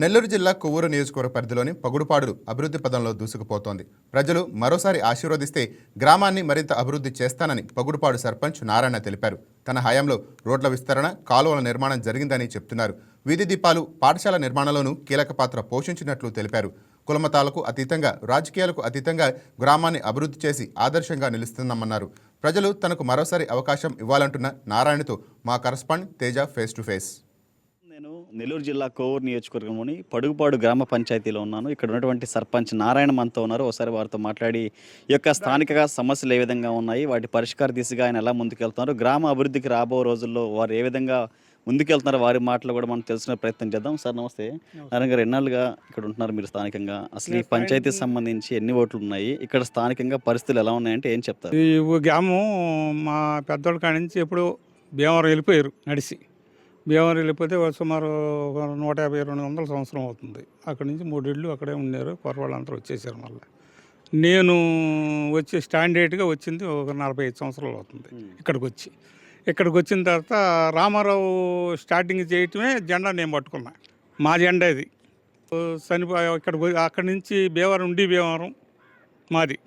నెల్లూరు జిల్లా కొవ్వూరు నియోజకవర్గ పరిధిలోని పగుడుపాడులు అభివృద్ధి పదంలో దూసుకుపోతోంది. ప్రజలు మరోసారి ఆశీర్వదిస్తే గ్రామాన్ని మరింత అభివృద్ధి చేస్తానని పగుడుపాడు సర్పంచ్ నారాయణ తెలిపారు. తన హయాంలో రోడ్ల విస్తరణ కాలువల నిర్మాణం జరిగిందని చెప్తున్నారు. వీధి దీపాలు పాఠశాల నిర్మాణంలోనూ కీలక పాత్ర పోషించినట్లు తెలిపారు. కులమతాలకు అతీతంగా రాజకీయాలకు అతీతంగా గ్రామాన్ని అభివృద్ధి చేసి ఆదర్శంగా నిలుస్తున్నామన్నారు. ప్రజలు తనకు మరోసారి అవకాశం ఇవ్వాలంటున్న నారాయణతో మా correspond Teja face to face. నేను నెల్లూరు జిల్లా కోవూరు నియోజకవర్గంలోని పడుగుపాడు గ్రామ పంచాయతీలో ఉన్నాను. ఇక్కడ ఉన్నటువంటి సర్పంచ్ నారాయణ మనతో ఉన్నారు. ఒకసారి వారితో మాట్లాడి ఈ యొక్క స్థానిక సమస్యలు ఏ విధంగా ఉన్నాయి వాటి పరిష్కార దిశగా ఆయన ఎలా ముందుకెళ్తున్నారు గ్రామ అభివృద్ధికి రాబో రోజుల్లో వారు ఏ విధంగా ముందుకెళ్తున్నారు వారి మాటలు కూడా మనం తెలుసుకునే ప్రయత్నం చేద్దాం. సార్ నమస్తే. నారాయణ గారు ఎన్నాళ్ళుగా ఇక్కడ ఉంటున్నారు మీరు స్థానికంగా? అసలు ఈ పంచాయతీకి సంబంధించి ఎన్ని ఓట్లు ఉన్నాయి ఇక్కడ స్థానికంగా పరిస్థితులు ఎలా ఉన్నాయంటే ఏం చెప్తారు? ఈ గ్రామం మా పెద్దోళ్ళ కాడి నుంచి ఎప్పుడు భీమవరం వెళ్ళిపోయారు నడిచి భీమవరం వెళ్ళిపోతే వాళ్ళు సుమారు ఒక నూట యాభై రెండు వందల సంవత్సరం అవుతుంది. అక్కడి నుంచి మూడేళ్ళు అక్కడే ఉన్నారు. కొరవాళ్ళంతా వచ్చేసారు మళ్ళీ. నేను వచ్చి స్టాండర్డ్గా వచ్చింది ఒక నలభై ఐదు సంవత్సరాలు అవుతుంది ఇక్కడికి వచ్చి ఇక్కడికి వచ్చిన తర్వాత రామారావు స్టార్టింగ్ చేయటమే జెండా నేను పట్టుకున్నా. మా జెండా ఇది. చనిపోయా ఇక్కడికి పోయి- అక్కడి నుంచి భీమవరం ఉండి భీమవరం మాది.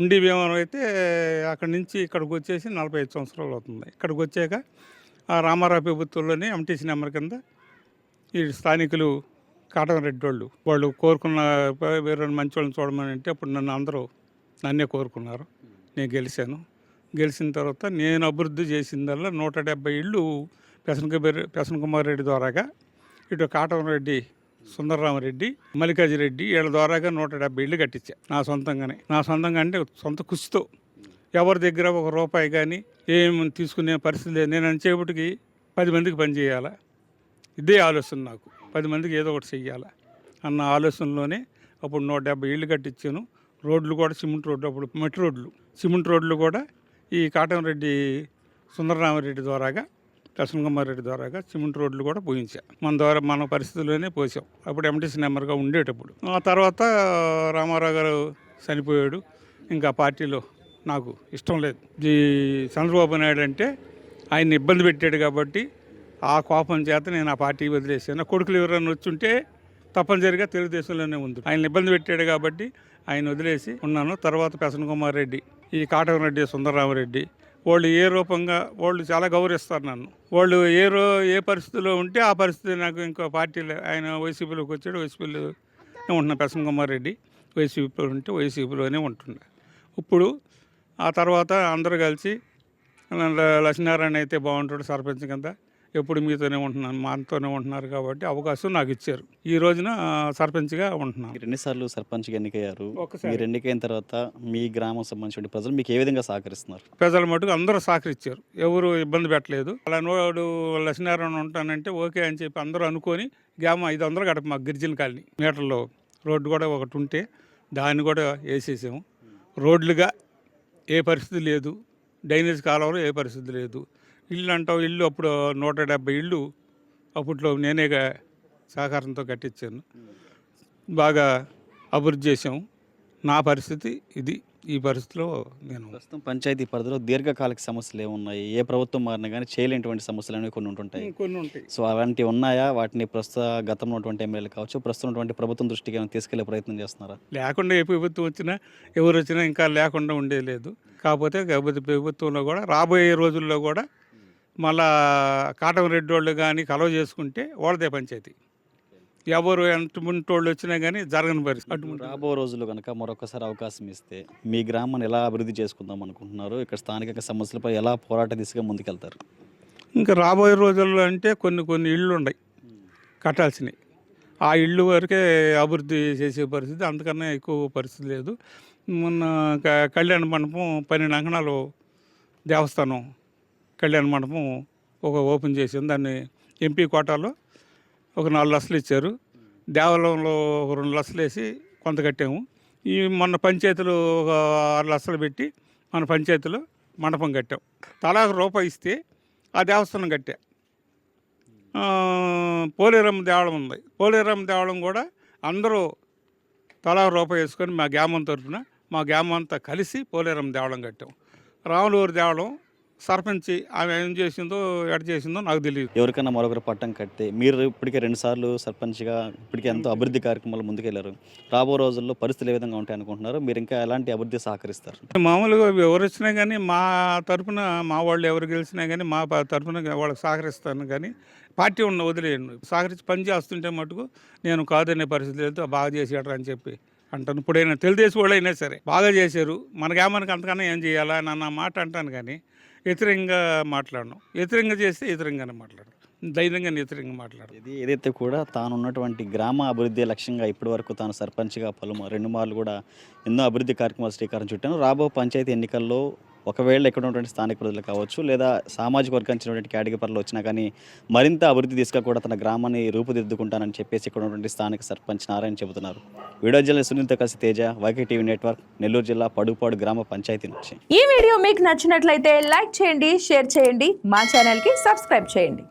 ఉండి భీమవరం అయితే అక్కడి నుంచి ఇక్కడికి వచ్చేసి నలభై ఐదు సంవత్సరాలు అవుతుంది. ఇక్కడికి వచ్చాక ఆ రామారావు ప్రభుత్వంలోనే ఎంటీసీ నెంబర్ కింద ఈ స్థానికులు కాటన్ రెడ్డి వాళ్ళు వాళ్ళు కోరుకున్న వేరే మంచి వాళ్ళని చూడమని అంటే అప్పుడు నన్ను అందరూ నన్నే కోరుకున్నారు. నేను గెలిచాను. గెలిచిన తర్వాత నేను అభివృద్ధి చేసిందల్లా నూట డెబ్బై ఇళ్ళు పెసన్ కుమార్ కుమార్ రెడ్డి ద్వారాగా ఇటు కాటం రెడ్డి సుందరరామరెడ్డి మల్లికార్జురెడ్డి వీళ్ళ ద్వారాగా నూట డెబ్బై ఇళ్ళు కట్టించా. నా సొంతంగానే. నా సొంతంగా అంటే సొంత కృషితో ఎవరి దగ్గర ఒక రూపాయి కానీ ఏమి తీసుకునే పరిస్థితి లేదు. నేను అంచేపటికి పది మందికి పని చేయాలా? ఇదే ఆలోచన నాకు. పది మందికి ఏదో ఒకటి చెయ్యాలా? అన్న ఆలోచనలోనే అప్పుడు నూట డెబ్బై ఇళ్ళు కట్టించాను. రోడ్లు కూడా సిమెంట్ రోడ్లు అప్పుడు మట్టి రోడ్లు. సిమెంట్ రోడ్లు కూడా ఈ కాటంరెడ్డి సుందరరామరెడ్డి ద్వారాగా కుమార్ రెడ్డి ద్వారాగా సిమెంట్ రోడ్లు కూడా పోయించా. మన ద్వారా మన పరిస్థితుల్లోనే పోసాం. అప్పుడు ఎంటీసీ నెంబర్గా ఉండేటప్పుడు. ఆ తర్వాత రామారావు గారు చనిపోయాడు. ఇంకా పార్టీలో నాకు ఇష్టం లేదు. ఈ చంద్రబాబు నాయుడు అంటే ఆయన ఇబ్బంది పెట్టాడు కాబట్టి ఆ కోపం చేత నేను ఆ పార్టీ వదిలేసాను నా కొడుకులు ఎవరైనా వచ్చుంటే తప్పనిసరిగా తెలుగుదేశంలోనే ఉంది. ఆయన ఇబ్బంది పెట్టాడు కాబట్టి ఆయన వదిలేసి ఉన్నాను. తర్వాత పెసన్ కుమార్ రెడ్డి ఈ కాటకరెడ్డి సుందరరామరెడ్డి వాళ్ళు ఏ రూపంగా వాళ్ళు చాలా గౌరవిస్తారు నన్ను. వాళ్ళు ఏ రో ఏ పరిస్థితిలో ఉంటే ఆ పరిస్థితి నాకు ఇంకో పార్టీలో ఆయన వైసీపీలోకి వచ్చాడు. వైసీపీలో ఉంటున్నా పెసన్ కుమార్ రెడ్డి వైసీపీలో ఉంటే వైసీపీలోనే ఉంటుండే ఇప్పుడు ఆ తర్వాత అందరూ కలిసి లక్ష్మీనారాయణ అయితే బాగుంటాడు సర్పంచ్ కింద. ఎప్పుడు మీతోనే ఉంటున్నాను మాతోనే ఉంటున్నారు కాబట్టి అవకాశం నాకు ఇచ్చారు. ఈ రోజున సర్పంచ్గా ఉంటున్నాను. ఎన్నిసార్లు సర్పంచ్గా ఎన్నికయ్యారు. మీరు ఎన్నికైన తర్వాత మీ గ్రామం సంబంధించిన ప్రజలు మీకు ఏ విధంగా సహకరిస్తున్నారు? ప్రజల మటుకు అందరూ సహకరించారు. ఎవరు ఇబ్బంది పెట్టలేదు. అలా నోడు లక్ష్మీనారాయణ ఉంటానంటే ఓకే అని చెప్పి అందరూ అనుకొని గ్రామం ఐదు వందలు గడప మా గిరిజన కాలనీ. మీటర్లో రోడ్డు కూడా ఒకటి ఉంటే దాన్ని కూడా వేసేసాము. రోడ్లుగా ఏ పరిస్థితి లేదు. డైనేజ్ కాలంలో ఏ పరిస్థితి లేదు. ఇల్లు అంటావు ఇల్లు అప్పుడు నూట డెబ్బై ఇళ్ళు అప్పట్లో నేనేగా సహకారంతో కట్టించాను. బాగా అభివృద్ధి చేసాం నా పరిస్థితి ఇది. ఈ పరిస్థితిలో నేను ప్రస్తుతం పంచాయతీ పరిధిలో దీర్ఘకాలిక సమస్యలు ఏమున్నాయి ఏ ప్రభుత్వం మారినా కానీ చేయలేనటువంటి సమస్యలు అనేవి కొన్ని ఉంటుంటాయి. కొన్ని ఉంటాయి. సో అలాంటివి ఉన్నాయా? వాటిని ప్రస్తుత గతంలో ఉన్నటువంటి ఎమ్మెల్యేలు కావచ్చు ప్రస్తుతం ఉన్నటువంటి ప్రభుత్వం దృష్టికి ఏమైనా తీసుకెళ్ళే ప్రయత్నం చేస్తున్నారా? లేకుండా ఏ ప్రభుత్వం వచ్చినా ఎవరు వచ్చినా ఇంకా లేకుండా ఉండేది లేదు. కాకపోతే కాకపోతే ప్రభుత్వంలో కూడా రాబోయే రోజుల్లో కూడా మళ్ళా కాటమరెడ్డి వాళ్ళు కానీ కలవ చేసుకుంటే వాళ్ళదే పంచాయతీ. ఎవరు ఎంతమంది వాళ్ళు వచ్చినా కానీ జరగని పరిస్థితి. అటువంటి రాబో రోజుల్లో కనుక మరొకసారి అవకాశం ఇస్తే మీ గ్రామాన్ని ఎలా అభివృద్ధి చేసుకుందాం అనుకుంటున్నారు? ఇక్కడ స్థానిక సమస్యలపై ఎలా పోరాట దిశగా ముందుకెళ్తారు? ఇంకా రాబోయే రోజుల్లో అంటే కొన్ని కొన్ని ఇళ్ళు ఉన్నాయి కట్టాల్సినవి ఆ ఇళ్ళు వరకే అభివృద్ధి చేసే పరిస్థితి అంతకన్నా ఎక్కువ పరిస్థితి లేదు. మొన్న కళ్యాణ మండపం పన్నెండు అంకణాలు దేవస్థానం కళ్యాణ మండపం ఒక ఓపెన్ చేసింది. దాన్ని ఎంపీ కోటాలో ఒక నాలుగు లక్షలు ఇచ్చారు. దేవాలయంలో ఒక రెండు లక్షలు వేసి కొంత కట్టాము. ఈ మొన్న పంచాయతీలు ఒక ఆరు లక్షలు పెట్టి మన పంచాయతీలో మండపం కట్టాం. తలా రూపాయి ఇస్తే ఆ దేవస్థానం కట్టా. పోలేరమ్మ దేవాలయం ఉంది. పోలేరమ్మ దేవాలయం కూడా అందరూ తలా రూపాయి వేసుకొని మా గ్రామం తరఫున మా గ్రామం అంతా కలిసి పోలేరమ్మ దేవాలయం కట్టాం. రాములూరు దేవాలయం సర్పంచి ఆమె ఏం చేసిందో ఎడ చేసిందో నాకు తెలియదు ఎవరికైనా మరొకరు పట్టం కడితే మీరు ఇప్పటికే రెండు సార్లు సర్పంచ్గా ఇప్పటికే ఎంతో అభివృద్ధి కార్యక్రమాలు ముందుకెళ్ళారు. రాబో రోజుల్లో పరిస్థితులు ఏ విధంగా ఉంటాయి అనుకుంటున్నారు? మీరు ఇంకా ఎలాంటి అభివృద్ధి సహకరిస్తారు? మామూలుగా ఎవరు వచ్చినా కానీ మా తరపున మా వాళ్ళు ఎవరు గెలిచినా కానీ మా తరపున వాళ్ళకి సహకరిస్తాను కానీ పార్టీ ఉన్న వదిలేయండి. సహకరించి పని చేస్తుంటే మటుకు నేను కాదనే పరిస్థితి లేదు బాగా చేసాడు అని చెప్పి అంటాను. ఇప్పుడైనా తెలుగుదేశం వాళ్ళు అయినా సరే బాగా చేశారు. మనకేమనకు అంతకన్నా ఏం చేయాలా నన్న అన్న మాట అంటాను కానీ వ్యతిరేకంగా మాట్లాడను. వ్యతిరేకంగా చేస్తే వ్యతిరేకంగానే మాట్లాడను. ధైర్యంగా వ్యతిరేకంగా మాట్లాడు ఇది ఏదైతే కూడా తాను ఉన్నటువంటి గ్రామ అభివృద్ధి లక్ష్యంగా ఇప్పటి వరకు తాను సర్పంచ్గా పలు రెండు మార్లు కూడా ఎన్నో అభివృద్ధి కార్యక్రమాలు శ్రీకారం చుట్టాను. రాబో పంచాయతీ ఎన్నికల్లో ఒకవేళ ఇక్కడ ఉన్నటువంటి స్థానిక ప్రజలు కావచ్చు లేదా సామాజిక వర్గానికి చెందినటువంటి కేటగిరీలు వచ్చినా కానీ మరింత అభివృద్ధి దిశగా కూడా తన గ్రామాన్ని రూపుదిద్దుకుంటానని చెప్పేసి ఇక్కడ ఉన్నటువంటి స్థానిక సర్పంచ్ నారాయణ చెబుతున్నారు. వీడియో జిల్లా సునీల్తో కలిసి Teja YK TV network Nellore జిల్లా పడుపాడు గ్రామ పంచాయతీ నుంచి. ఈ వీడియో మీకు నచ్చినట్లయితే లైక్ చేయండి షేర్ చేయండి మా ఛానల్కి సబ్స్క్రైబ్ చేయండి.